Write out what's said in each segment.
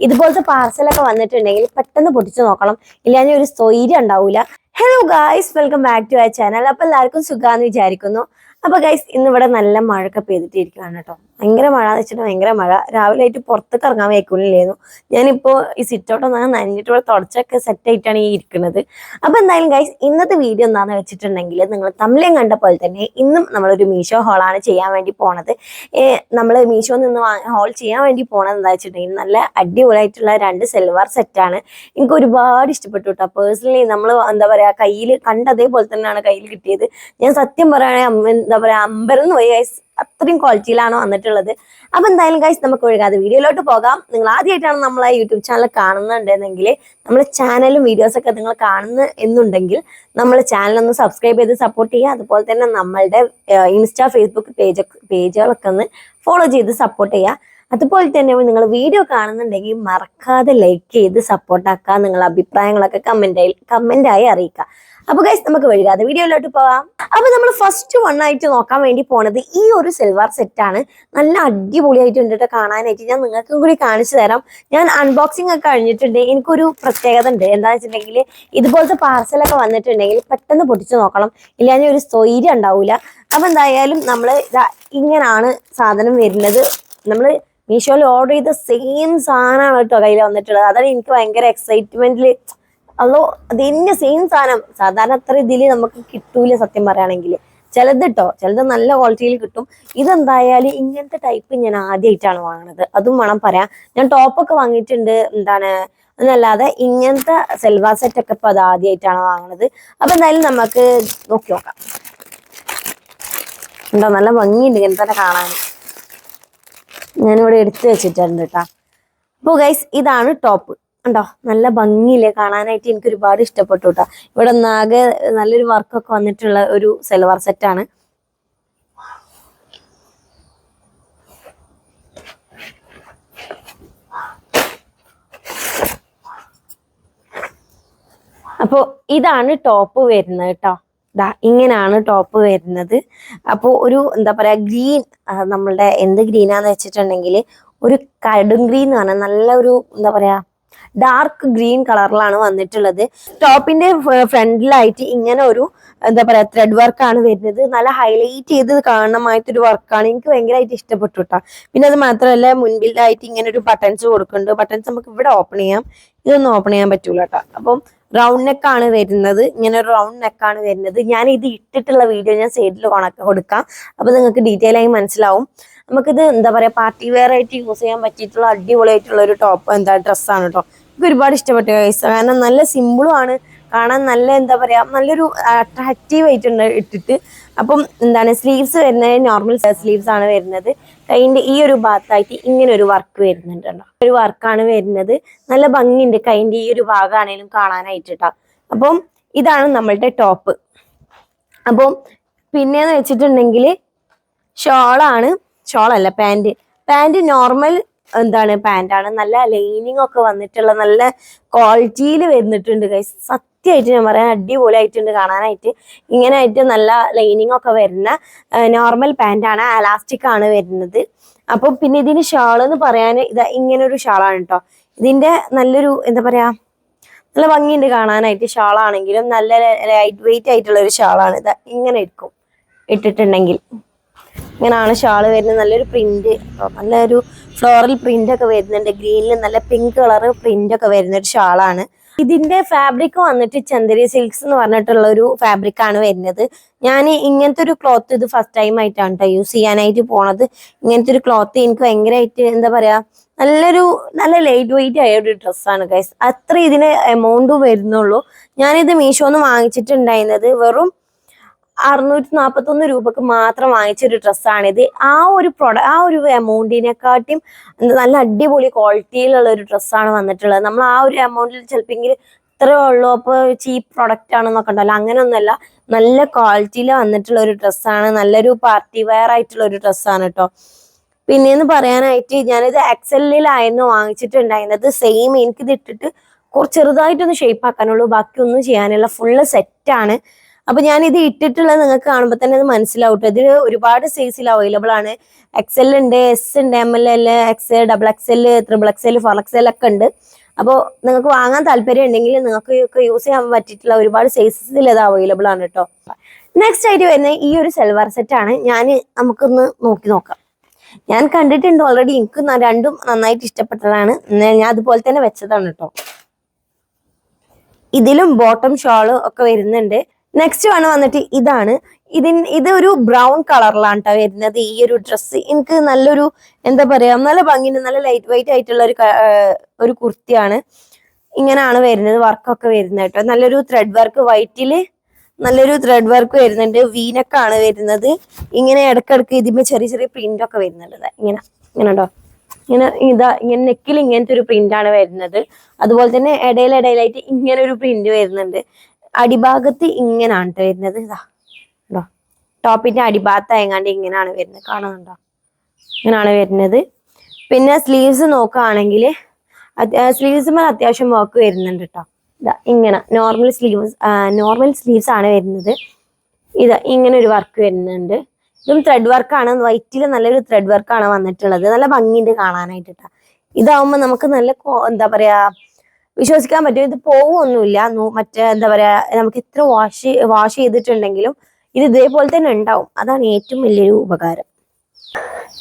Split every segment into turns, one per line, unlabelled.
ഇതുപോലത്തെ പാർസലൊക്കെ വന്നിട്ടുണ്ടെങ്കിൽ പെട്ടെന്ന് പൊട്ടിച്ചു നോക്കണം. ഇല്ലാതെ ഒരു സ്വൈര്യം ഉണ്ടാവില്ല hello guys welcome back to ആ ചാനൽ അപ്പൊ എല്ലാവർക്കും സുഖാന്ന് വിചാരിക്കുന്നു. അപ്പൊ ഗൈസ് ഇന്ന് ഇവിടെ നല്ല മഴയൊക്കെ പെയ്തിട്ടിരിക്കുകയാണ് കേട്ടോ. ഭയങ്കര മഴ എന്ന് വെച്ചിട്ട് ഭയങ്കര മഴ. രാവിലെ ആയിട്ട് പുറത്തേക്ക് ഇറങ്ങാൻ വയ്ക്കുന്നില്ലായിരുന്നു ഞാനിപ്പോ ഈ സിറ്റൗട്ട് ഒന്ന് നനഞ്ഞിട്ട് ഇവിടെ തുടച്ചൊക്കെ സെറ്റ് ആയിട്ടാണ് ഈ ഇരിക്കുന്നത്. അപ്പൊ എന്തായാലും ഗൈസ് ഇന്നത്തെ വീഡിയോ എന്താണെന്ന് വെച്ചിട്ടുണ്ടെങ്കിൽ നിങ്ങൾ തമിഴം കണ്ട പോലെ തന്നെ ഇന്നും നമ്മളൊരു മീഷോ ഹോളാണ് ചെയ്യാൻ വേണ്ടി പോണത്. നമ്മൾ മീഷോ നിന്ന് ഹോൾ ചെയ്യാൻ വേണ്ടി പോണത് എന്താ വെച്ചിട്ടുണ്ടെങ്കിൽ നല്ല അടിപൊളിയായിട്ടുള്ള രണ്ട് സെൽവാർ സെറ്റാണ് എനിക്ക് ഒരുപാട് ഇഷ്ടപ്പെട്ടു കേട്ടോ പേഴ്സണലി നമ്മൾ എന്താ പറയാ കയ്യിൽ കണ്ട അതേപോലെ തന്നെയാണ് കയ്യിൽ കിട്ടിയത്. ഞാൻ സത്യം പറയുകയാണെങ്കിൽ എന്താ പറയാ അമ്പരന്ന് പോയി ഗൈസ് അത്രയും ക്വാളിറ്റിയിലാണ് വന്നിട്ടുള്ളത്. അപ്പൊ എന്തായാലും ഗൈസ് നമുക്ക് ഒഴുകാതെ വീഡിയോയിലോട്ട് പോകാം. നിങ്ങൾ ആദ്യമായിട്ടാണ് നമ്മളെ യൂട്യൂബ് ചാനൽ കാണുന്നുണ്ടെങ്കിൽ നമ്മുടെ ചാനലും വീഡിയോസ് ഒക്കെ നിങ്ങൾ കാണുന്നു എന്നുണ്ടെങ്കിൽ നമ്മളെ ചാനലൊന്ന് സബ്സ്ക്രൈബ് ചെയ്ത് സപ്പോർട്ട് ചെയ്യുക. അതുപോലെ തന്നെ നമ്മളുടെ ഇൻസ്റ്റാ ഫേസ്ബുക്ക് പേജ് പേജുകളൊക്കെ ഒന്ന് ഫോളോ ചെയ്ത് സപ്പോർട്ട് ചെയ്യുക. അതുപോലെ തന്നെ നിങ്ങൾ വീഡിയോ കാണുന്നുണ്ടെങ്കിൽ മറക്കാതെ ലൈക്ക് ചെയ്ത് സപ്പോർട്ട് ആക്കുക. നിങ്ങളുടെ അഭിപ്രായങ്ങളൊക്കെ കമന്റായി കമന്റായി അറിയിക്കുക. അപ്പൊ ഗൈസ് നമുക്ക് വഴികാതെ വീഡിയോയിലോട്ട് പോവാം. അപ്പൊ നമ്മൾ ഫസ്റ്റ് വൺ ആയിട്ട് നോക്കാൻ വേണ്ടി പോണത് ഈ ഒരു സിൽവർ സെറ്റ് ആണ്. നല്ല അടിപൊളിയായിട്ടുണ്ട് കേട്ടോ കാണാനായിട്ട്. ഞാൻ നിങ്ങൾക്കും കൂടി കാണിച്ചു തരാം. ഞാൻ അൺബോക്സിംഗ് ഒക്കെ കഴിഞ്ഞിട്ടുണ്ട്. എനിക്കൊരു പ്രത്യേകത ഉണ്ട്. എന്താണെന്ന് വെച്ചിട്ടുണ്ടെങ്കിൽ ഇതുപോലത്തെ പാർസലൊക്കെ വന്നിട്ടുണ്ടെങ്കിൽ പെട്ടെന്ന് പൊട്ടിച്ചു നോക്കണം. ഇല്ലാഞ്ഞ ഒരു സ്വൈര്യം ഉണ്ടാവില്ല അപ്പൊ എന്തായാലും നമ്മൾ ഇങ്ങനാണ് സാധനം വരുന്നത്. നമ്മൾ മീഷോയിൽ ഓർഡർ ചെയ്ത സെയിം സാധനമാണ് കേട്ടോ കയ്യിൽ വന്നിട്ടുള്ളത്. അതാണ് എനിക്ക് ഭയങ്കര എക്സൈറ്റ്മെന്റിൽ അതോ അത് അതിന്റെ സെയിം സാധനം. സാധാരണ അത്ര ഇതിൽ നമുക്ക് കിട്ടൂല സത്യം പറയുകയാണെങ്കിൽ ചിലത് കേട്ടോ ചിലത് നല്ല ക്വാളിറ്റിയിൽ കിട്ടും. ഇതെന്തായാലും ഇങ്ങനത്തെ ടൈപ്പ് ഞാൻ ആദ്യമായിട്ടാണ് വാങ്ങുന്നത് അതും വേണം പറയാം ഞാൻ ടോപ്പൊക്കെ വാങ്ങിയിട്ടുണ്ട് എന്താണ് എന്നല്ലാതെ ഇങ്ങനത്തെ സെൽവാ സെറ്റ് ഒക്കെ ഇപ്പൊ അത് ആദ്യമായിട്ടാണ് വാങ്ങുന്നത് അപ്പൊ എന്തായാലും നമുക്ക് നോക്കി നോക്കാം. ഉണ്ടോ നല്ല ഭംഗിയുണ്ട് ഇങ്ങനെ തന്നെ കാണാൻ. ഞാനിവിടെ എടുത്തു വെച്ചിട്ടുണ്ട് കേട്ടാ അപ്പോൾ ഗൈസ് ഇതാണ് ടോപ്പ് ഉണ്ടോ നല്ല ഭംഗിയില്ലേ? കാണാനായിട്ട് എനിക്ക് ഒരുപാട് ഇഷ്ടപ്പെട്ടു കേട്ടോ ഇവിടെ ഒന്നാകെ നല്ലൊരു വർക്കൊക്കെ വന്നിട്ടുള്ള ഒരു സെൽവാർ സെറ്റാണ് അപ്പോൾ ഇതാണ് ടോപ്പ് വരുന്നത് കേട്ടോ ദാ ഇങ്ങനെയാണ് ടോപ്പ് വരുന്നത്. അപ്പോൾ ഒരു എന്താ പറയാ ഗ്രീൻ നമ്മളുടെ എന്ത് ഗ്രീനാന്ന് വെച്ചിട്ടുണ്ടെങ്കിൽ ഒരു കടും ഗ്രീൻ എന്ന് പറഞ്ഞാൽ നല്ല ഒരു എന്താ പറയാ ഡാർക്ക് ഗ്രീൻ കളറിലാണ് വന്നിട്ടുള്ളത്. ടോപ്പിന്റെ ഫ്രണ്ടിലായിട്ട് ഇങ്ങനെ ഒരു എന്താ പറയാ ത്രെഡ് വർക്കാണ് വരുന്നത്. നല്ല ഹൈലൈറ്റ് ചെയ്ത് കാണണമായിട്ടൊരു വർക്കാണ് എനിക്ക് ഭയങ്കരമായിട്ട് ഇഷ്ടപ്പെട്ടു കേട്ടോ പിന്നെ അത് മാത്രമല്ല മുൻപിലായിട്ട് ഇങ്ങനെ ഒരു ബട്ടൺസ് കൊടുക്കുന്നുണ്ട്. ബട്ടൺസ് നമുക്ക് ഇവിടെ ഓപ്പൺ ചെയ്യാം. ഇതൊന്നും ഓപ്പൺ ചെയ്യാൻ പറ്റൂല കേട്ടോ അപ്പം റൗണ്ട് നെക്കാണ് വരുന്നത്. ഇങ്ങനെ ഒരു റൗണ്ട് നെക്കാണ് വരുന്നത്. ഞാൻ ഇത് ഇട്ടിട്ടുള്ള വീഡിയോ ഞാൻ സൈഡിൽ കൊടുക്കാം. അപ്പൊ നിങ്ങൾക്ക് ഡീറ്റെയിൽ ആയി മനസ്സിലാവും. നമുക്കിത് എന്താ പറയാ പാർട്ടി വെയർ ആയിട്ട് യൂസ് ചെയ്യാൻ പറ്റിയിട്ടുള്ള അടിപൊളിയായിട്ടുള്ള ഒരു ടോപ്പ് എന്താ ഡ്രസ്സാണ് കേട്ടോ എനിക്ക് ഒരുപാട് ഇഷ്ടപ്പെട്ടു കാരണം നല്ല സിമ്പിളും ആണ്. കാണാൻ നല്ല എന്താ പറയാ നല്ലൊരു അട്രാക്റ്റീവ് ആയിട്ടുണ്ട് ഇട്ടിട്ട്. അപ്പം എന്താണ് സ്ലീവ്സ് വരുന്നത് നോർമൽ സ്ലീവ്സ് ആണ് വരുന്നത്. കൈന്റെ ഈ ഒരു ഭാഗത്തായിട്ട് ഇങ്ങനെ ഒരു വർക്ക് വരുന്നുണ്ട് ഒരു വർക്കാണ് വരുന്നത്. നല്ല ഭംഗിയുണ്ട് കൈന്റെ ഈ ഒരു ഭാഗമാണേലും കാണാനായിട്ട് അപ്പം ഇതാണ് നമ്മളുടെ ടോപ്പ് അപ്പം പിന്നെന്ന് വെച്ചിട്ടുണ്ടെങ്കിൽ ഷോളാണ് ഷോളല്ല പാന്റ് പാന്റ് നോർമൽ എന്താണ് പാന്റാണ് നല്ല ലൈനിങ് ഒക്കെ വന്നിട്ടുള്ള നല്ല ക്വാളിറ്റിയിൽ വരുന്നിട്ടുണ്ട് ഗൈസ് സത്യമായിട്ട് ഞാൻ പറയാൻ അടിപൊളിയായിട്ടുണ്ട് കാണാനായിട്ട്. ഇങ്ങനെ ആയിട്ട് നല്ല ലൈനിങ് ഒക്കെ വരുന്ന നോർമൽ പാന്റാണ് അലാസ്റ്റിക് ആണ് വരുന്നത്. അപ്പം പിന്നെ ഇതിന് ഷാൾ എന്ന് പറയാൻ ഇതാ ഇങ്ങനെ ഒരു ഷാളാണ് കേട്ടോ ഇതിന്റെ നല്ലൊരു എന്താ പറയാ നല്ല ഭംഗിയുണ്ട് കാണാനായിട്ട്. ഷാളാണെങ്കിലും നല്ല ലൈറ്റ് വെയിറ്റ് ആയിട്ടുള്ള ഒരു ഷാളാണ് ഇത് ഇങ്ങനെ ഇരിക്കും ഇട്ടിട്ടുണ്ടെങ്കിൽ. ഇങ്ങനെയാണ് ഷാൾ വരുന്നത്. നല്ലൊരു പ്രിന്റ് നല്ലൊരു ഫ്ലോറൽ പ്രിന്റ് ഒക്കെ വരുന്നുണ്ട്. ഗ്രീനിൽ നല്ല പിങ്ക് കളർ പ്രിന്റ് ഒക്കെ വരുന്ന ഒരു ഷാളാണ് ഇതിന്റെ ഫാബ്രിക് വന്നിട്ട് ചന്ദരി സിൽക്സ് എന്ന് പറഞ്ഞിട്ടുള്ള ഒരു ഫാബ്രിക് ആണ് വരുന്നത്. ഞാൻ ഇങ്ങനത്തെ ഒരു ക്ലോത്ത് ഇത് ഫസ്റ്റ് ടൈം ആയിട്ടാണ് കേട്ടോ യൂസ് ചെയ്യാനായിട്ട് പോണത്. ഇങ്ങനത്തെ ഒരു ക്ലോത്ത് എനിക്ക് ഭയങ്കരമായിട്ട് എന്താ പറയാ നല്ലൊരു നല്ല ലൈറ്റ് വെയിറ്റ് ആയ ഒരു ഡ്രസ്സാണ് ഗൈസ് അത്ര ഇതിന് എമൗണ്ട് വരുന്നുള്ളൂ. ഞാനിത് മീഷോന്ന് വാങ്ങിച്ചിട്ടുണ്ടായിരുന്നത് വെറും അറുന്നൂറ്റി നാൽപ്പത്തൊന്ന് രൂപക്ക് മാത്രം വാങ്ങിച്ച ഒരു ഡ്രസ്സാണിത്. ആ ഒരു പ്രൊഡക്റ്റ് ആ ഒരു എമൗണ്ടിനെക്കാട്ടിയും നല്ല അടിപൊളി ക്വാളിറ്റിയിലുള്ള ഒരു ഡ്രസ്സാണ് വന്നിട്ടുള്ളത്. നമ്മൾ ആ ഒരു എമൗണ്ടിൽ ചിലപ്പോൾ ഇത്രേ ഉള്ളൂ അപ്പോൾ ചീപ്പ് പ്രൊഡക്റ്റ് ആണെന്നൊക്കെ ഉണ്ടല്ലോ. അങ്ങനെയൊന്നുമല്ല നല്ല ക്വാളിറ്റിയിൽ വന്നിട്ടുള്ള ഒരു ഡ്രസ്സാണ്. നല്ലൊരു പാർട്ടി വെയർ ആയിട്ടുള്ള ഒരു ഡ്രസ്സാണ് കേട്ടോ പിന്നെന്ന് പറയാനായിട്ട് ഞാനിത് എക്സലിലായിരുന്നു വാങ്ങിച്ചിട്ടുണ്ടായിരുന്നത്. സെയിം എനിക്കിത് ഇട്ടിട്ട് കുറച്ച് ചെറുതായിട്ടൊന്ന് ഷേപ്പ് ആക്കാനുള്ളൂ. ബാക്കി ഒന്നും ചെയ്യാനുള്ള ഫുള്ള് സെറ്റാണ് അപ്പൊ ഞാൻ ഇത് ഇട്ടിട്ടുള്ളത് നിങ്ങൾക്ക് കാണുമ്പോൾ തന്നെ അത് മനസ്സിലാവട്ടെ. ഇതിൽ ഒരുപാട് സൈസിൽ അവൈലബിൾ ആണ്. എക്സ് എൽ ഉണ്ട് എസ് ഉണ്ട് M L L X double X L triple X L four X L ഒക്കെ ഉണ്ട്. അപ്പോൾ നിങ്ങൾക്ക് വാങ്ങാൻ താല്പര്യം ഉണ്ടെങ്കിൽ നിങ്ങൾക്ക് യൂസ് ചെയ്യാൻ പറ്റിയിട്ടുള്ള ഒരുപാട് സൈസസിൽ ഇത് അവൈലബിൾ ആണ് കേട്ടോ നെക്സ്റ്റ് ആയിട്ട് വരുന്ന ഈ ഒരു സെൽവാർ സെറ്റ് ആണ്. ഞാൻ നമുക്കൊന്ന് നോക്കി നോക്കാം. ഞാൻ കണ്ടിട്ടുണ്ട് ഓൾറെഡി എനിക്ക് രണ്ടും നന്നായിട്ട് ഇഷ്ടപ്പെട്ടതാണ്. ഞാൻ അതുപോലെ തന്നെ വെച്ചതാണ് കേട്ടോ ഇതിലും ബോട്ടം ഷോൾ ഒക്കെ വരുന്നുണ്ട്. നെക്സ്റ്റ് വേണം വന്നിട്ട് ഇതാണ്. ഇതിന് ഇത് ഒരു ബ്രൗൺ കളറിലാണ് കേട്ടോ വരുന്നത് ഈ ഒരു ഡ്രസ്സ് എനിക്ക് നല്ലൊരു എന്താ പറയാ നല്ല ഭംഗിയുണ്ട്. നല്ല ലൈറ്റ് വെയിറ്റ് ആയിട്ടുള്ള ഒരു ഒരു കുർത്തിയാണ് ഇങ്ങനെയാണ് വരുന്നത് വർക്കൊക്കെ വരുന്നത് കേട്ടോ നല്ലൊരു ത്രെഡ് വർക്ക് വൈറ്റിൽ നല്ലൊരു ത്രെഡ് വർക്ക് വരുന്നുണ്ട്. വീനക്കാണ് വരുന്നത്. ഇങ്ങനെ ഇടക്കിടക്ക് ഇതിന്മേ ചെറിയ ചെറിയ പ്രിന്റ് ഒക്കെ വരുന്നുണ്ട് ദാ. ഇങ്ങനെ ഇങ്ങനെ ഉണ്ടോ ഇങ്ങനെ ഇതാ ഇങ്ങനെ നെക്കിൽ ഇങ്ങനത്തെ ഒരു പ്രിന്റ് ആണ് വരുന്നത്. അതുപോലെ തന്നെ ഇടയിൽ ഇടയിലായിട്ട് ഇങ്ങനെ ഒരു പ്രിന്റ് വരുന്നുണ്ട്. അടിഭാഗത്ത് ഇങ്ങനാണ് ട്ടോ വരുന്നത്. ഇതാ ഉണ്ടോ ടോപ്പിന്റെ അടിഭാഗത്ത് അയങ്ങാണ്ട് ഇങ്ങനെയാണ് വരുന്നത്. കാണുന്നുണ്ടോ? ഇങ്ങനെയാണ് വരുന്നത്. പിന്നെ സ്ലീവ്സ് നോക്കുകയാണെങ്കിൽ സ്ലീവ്സ് അത്യാവശ്യം വർക്ക് വരുന്നുണ്ട് കേട്ടോ ഇതാ ഇങ്ങനെ. നോർമൽ സ്ലീവ്സ് നോർമൽ സ്ലീവ്സ് ആണ് വരുന്നത്. ഇതാ ഇങ്ങനെ ഒരു വർക്ക് വരുന്നുണ്ട്. ഇതും ത്രെഡ് വർക്കാണ് വൈറ്റിൽ നല്ലൊരു ത്രെഡ് വർക്കാണ് വന്നിട്ടുള്ളത്. നല്ല ഭംഗിയുണ്ട് കാണാനായിട്ട് ട്ടോ. ഇതാവുമ്പോൾ നമുക്ക് നല്ല എന്താ പറയാ വിശ്വസിക്കാൻ പറ്റും. ഇത് പോവുമൊന്നുമില്ല. മറ്റേ എന്താ പറയാ നമുക്ക് ഇത്ര വാഷ് വാഷ് ചെയ്തിട്ടുണ്ടെങ്കിലും ഇത് ഇതേപോലെ തന്നെ ഉണ്ടാവും. അതാണ് ഏറ്റവും വലിയൊരു ഉപകാരം.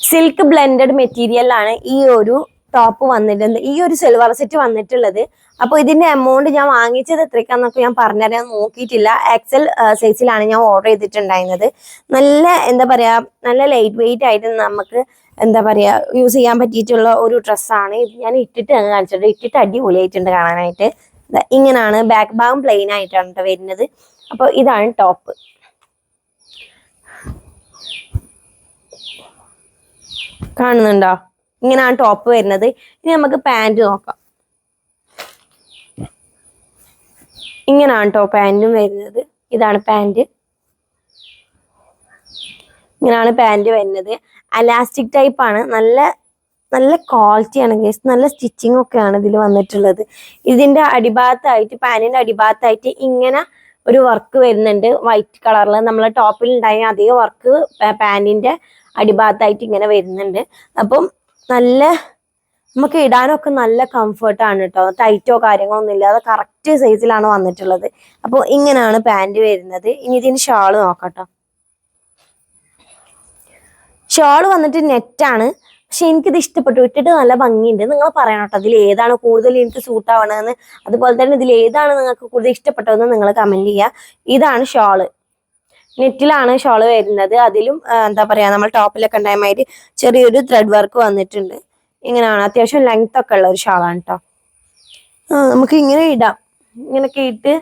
സിൽക്ക് ബ്ലെൻഡഡ് മെറ്റീരിയലാണ് ഈ ഒരു ടോപ്പ് വന്നിട്ടുണ്ട് ഈ ഒരു സിൽവർ സെറ്റ് വന്നിട്ടുള്ളത്. അപ്പൊ ഇതിന്റെ എമൗണ്ട് ഞാൻ വാങ്ങിച്ചത് എത്രയ്ക്കാന്നൊക്കെ ഞാൻ പറഞ്ഞുതരാൻ നോക്കിയിട്ടില്ല. എക്സൽ സൈസിലാണ് ഞാൻ ഓർഡർ ചെയ്തിട്ടുണ്ടായിരുന്നത്. നല്ല എന്താ പറയാ നല്ല ലൈറ്റ് വെയിറ്റ് ആയിട്ട് നമുക്ക് എന്താ പറയാ യൂസ് ചെയ്യാൻ പറ്റിയിട്ടുള്ള ഒരു ഡ്രസ്സാണ് ഇത് ഞാൻ ഇട്ടിട്ട് അങ്ങ് കാണിച്ചിട്ടുണ്ട്. ഇട്ടിട്ട് അടിപൊളിയായിട്ടുണ്ട് കാണാനായിട്ട്. ഇങ്ങനാണ് ബാക്ക് ഭാഗം പ്ലെയിൻ ആയിട്ടാണ് കേട്ടോ വരുന്നത്. അപ്പൊ ഇതാണ് ടോപ്പ് കാണുന്നുണ്ടോ? ഇങ്ങനാണ് ടോപ്പ് വരുന്നത്. ഇനി നമുക്ക് പാന്റ് നോക്കാം. ഇങ്ങനാണ് കേട്ടോ പാന്റും വരുന്നത്. ഇതാണ് പാന്റ് ഇങ്ങനാണ് പാന്റ് വരുന്നത്. അലാസ്റ്റിക് ടൈപ്പ് ആണ്. നല്ല നല്ല ക്വാളിറ്റിയാണ് ഗേസ് നല്ല സ്റ്റിച്ചിങ് ഒക്കെയാണ് ഇതിൽ വന്നിട്ടുള്ളത്. ഇതിന്റെ അടിഭാഗത്തായിട്ട് പാനിന്റെ അടിഭാഗത്തായിട്ട് ഇങ്ങനെ ഒരു വർക്ക് വരുന്നുണ്ട്. വൈറ്റ് കളറിൽ നമ്മളെ ടോപ്പിൽ ഉണ്ടായ അതേ വർക്ക് പാനിന്റെ അടിഭാഗത്തായിട്ട് ഇങ്ങനെ വരുന്നുണ്ട്. അപ്പം നല്ല നമുക്ക് ഇടാനൊക്കെ നല്ല കംഫർട്ടാണ് കേട്ടോ ടൈറ്റോ കാര്യങ്ങളൊന്നും ഇല്ലാതെ കറക്റ്റ് സൈസിലാണ് വന്നിട്ടുള്ളത്. അപ്പോൾ ഇങ്ങനെയാണ് പാന്റ് വരുന്നത്. ഇനി ഇതിന് ഷാൾ നോക്കട്ടോ ഷാൾ വന്നിട്ട് നെറ്റാണ്. പക്ഷെ എനിക്കിത് ഇഷ്ടപ്പെട്ടു. ഇട്ടിട്ട് നല്ല ഭംഗിയുണ്ട്. നിങ്ങൾ പറയണം കേട്ടോ ഇതിൽ ഏതാണ് കൂടുതൽ എനിക്ക് സൂട്ട് ആവണതെന്ന് അതുപോലെ തന്നെ ഇതിൽ ഏതാണ് നിങ്ങൾക്ക് കൂടുതൽ ഇഷ്ടപ്പെട്ടതെന്ന് നിങ്ങൾ കമന്റ് ചെയ്യുക ഇതാണ് ഷോൾ. നെറ്റിലാണ് ഷോൾ വരുന്നത്. അതിലും എന്താ പറയാ നമ്മൾ ടോപ്പിലൊക്കെ ഉണ്ടായ ചെറിയൊരു ത്രെഡ് വർക്ക് വന്നിട്ടുണ്ട്. ഇങ്ങനെയാണ്. അത്യാവശ്യം ലെങ്ത് ഒക്കെ ഉള്ള ഒരു ഷാളാണ് കേട്ടോ നമുക്ക് ഇങ്ങനെ ഇടാം. ഇങ്ങനെയൊക്കെ ഇട്ട്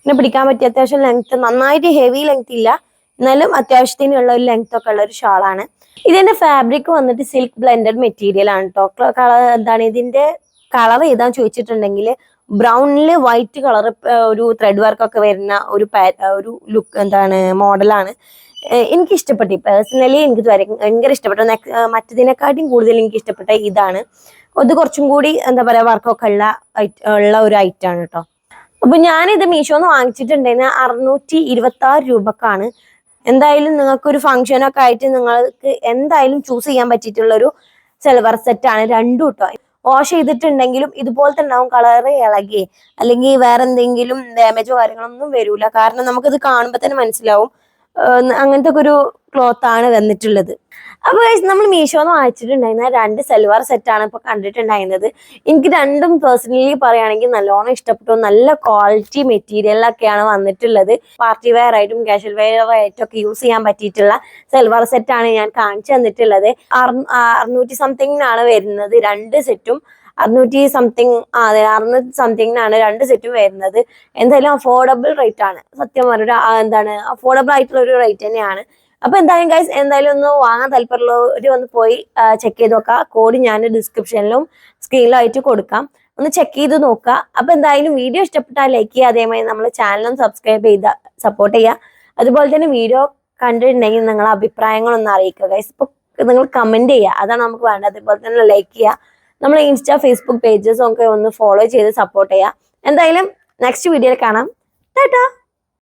ഇങ്ങനെ പിടിക്കാൻ പറ്റിയ അത്യാവശ്യം ലെങ്ത് നന്നായിട്ട് ഹെവി ലെങ്ത് ഇല്ല. എന്നാലും അത്യാവശ്യത്തിനുള്ള ഒരു ലെങ്ത് ഒക്കെ ഉള്ള ഒരു ഷാളാണ് ഇതിന്റെ ഫാബ്രിക് വന്നിട്ട് സിൽക്ക് ബ്ലെൻഡഡ് മെറ്റീരിയൽ ആണ് കേട്ടോ കളർ എന്താണ്? ഇതിന്റെ കളർ ഏതാന്ന് ചോദിച്ചിട്ടുണ്ടെങ്കിൽ ബ്രൗണിൽ വൈറ്റ് കളർ ഒരു ത്രെഡ് വർക്ക് ഒക്കെ വരുന്ന ഒരു ഒരു ലുക്ക് എന്താണ് മോഡലാണ് എനിക്ക് ഇഷ്ടപ്പെട്ടു. പേഴ്സണലി എനിക്ക് ഭയങ്കര- ഇഷ്ടപ്പെട്ടു. മറ്റതിനെക്കാട്ടിയും കൂടുതൽ എനിക്ക് ഇഷ്ടപ്പെട്ട ഇതാണ്. അത് കുറച്ചും കൂടി എന്താ പറയാ വർക്കൊക്കെ ഉള്ള ഉള്ള ഒരു ഐറ്റം ആണ് കേട്ടോ അപ്പൊ ഞാനിത് മീഷോന്ന് വാങ്ങിച്ചിട്ടുണ്ടായിരുന്ന അറുന്നൂറ്റി ഇരുപത്തി ആറ് രൂപക്കാണ്. എന്തായാലും നിങ്ങൾക്ക് ഒരു ഫംഗ്ഷൻ ഒക്കെ ആയിട്ട് നിങ്ങൾക്ക് എന്തായാലും ചൂസ് ചെയ്യാൻ പറ്റിയിട്ടുള്ള ഒരു സിൽവർ സെറ്റ് ആണ് രണ്ടും കേട്ടോ വാഷ് ചെയ്തിട്ടുണ്ടെങ്കിലും ഇതുപോലെ തന്നെ ആവും കളറ് ഇളകി. അല്ലെങ്കിൽ വേറെ എന്തെങ്കിലും ഡാമേജോ കാര്യങ്ങളൊന്നും വരൂല. കാരണം നമുക്കിത് കാണുമ്പോൾ തന്നെ മനസ്സിലാവും. അങ്ങനത്തെ ഒരു ക്ലോത്ത് ആണ് വന്നിട്ടുള്ളത്. അപ്പൊ നമ്മൾ മീഷോന്ന് വാങ്ങിച്ചിട്ടുണ്ടായിരുന്ന രണ്ട് സെൽവാർ സെറ്റ് ആണ് ഇപ്പൊ കണ്ടിട്ടുണ്ടായിരുന്നത്. എനിക്ക് രണ്ടും പേഴ്സണലി പറയുകയാണെങ്കിൽ നല്ലോണം ഇഷ്ടപ്പെട്ടു. നല്ല ക്വാളിറ്റി മെറ്റീരിയലൊക്കെയാണ് വന്നിട്ടുള്ളത്. പാർട്ടി വെയർ ആയിട്ടും കാഷ്വൽ വെയർ ആയിട്ടും ഒക്കെ യൂസ് ചെയ്യാൻ പറ്റിയിട്ടുള്ള സെൽവാർ സെറ്റ് ആണ് ഞാൻ കാണിച്ചു തന്നിട്ടുള്ളത്. അറുന്നൂറ്റി സംതിങ്ങിനാണ് വരുന്നത് രണ്ട് സെറ്റും അറുന്നൂറ്റി സംതിങ് അതെ അറുന്നൂറ്റി സംതിങ്ങിനാണ് രണ്ട് സെറ്റും വരുന്നത്. എന്തായാലും അഫോർഡബിൾ റേറ്റ് ആണ്. സത്യം പറഞ്ഞ എന്താണ് അഫോർഡബിൾ ആയിട്ടുള്ള ഒരു റേറ്റ് തന്നെയാണ്. അപ്പൊ എന്തായാലും ഗൈസ് എന്തായാലും ഒന്ന് വാങ്ങാൻ താല്പര്യമുള്ളവർ ഒന്ന് പോയി ചെക്ക് ചെയ്ത് നോക്കുക കോഡ് ഞാൻ ഡിസ്ക്രിപ്ഷനിലും സ്ക്രീനിലും ആയിട്ട് കൊടുക്കാം. ഒന്ന് ചെക്ക് ചെയ്ത് നോക്കുക. അപ്പൊ എന്തായാലും വീഡിയോ ഇഷ്ടപ്പെട്ടാൽ ലൈക്ക് ചെയ്യുക. അതേമാതിരി നമ്മൾ ചാനലും സബ്സ്ക്രൈബ് ചെയ്ത് സപ്പോർട്ട് ചെയ്യുക. അതുപോലെ തന്നെ വീഡിയോ കണ്ടിട്ടുണ്ടെങ്കിൽ നിങ്ങളെ അഭിപ്രായങ്ങളൊന്ന് അറിയിക്കുക ഗൈസ് ഇപ്പൊ നിങ്ങൾ കമന്റ് ചെയ്യുക. അതാണ് നമുക്ക് വേണ്ടത്. അതുപോലെ തന്നെ ലൈക്ക് ചെയ്യുക. നമ്മൾ ഇൻസ്റ്റാ ഫേസ്ബുക്ക് പേജസും ഒക്കെ ഒന്ന് ഫോളോ ചെയ്ത് സപ്പോർട്ട് ചെയ്യുക. എന്തായാലും നെക്സ്റ്റ് വീഡിയോയിൽ കാണാം. ടാറ്റാ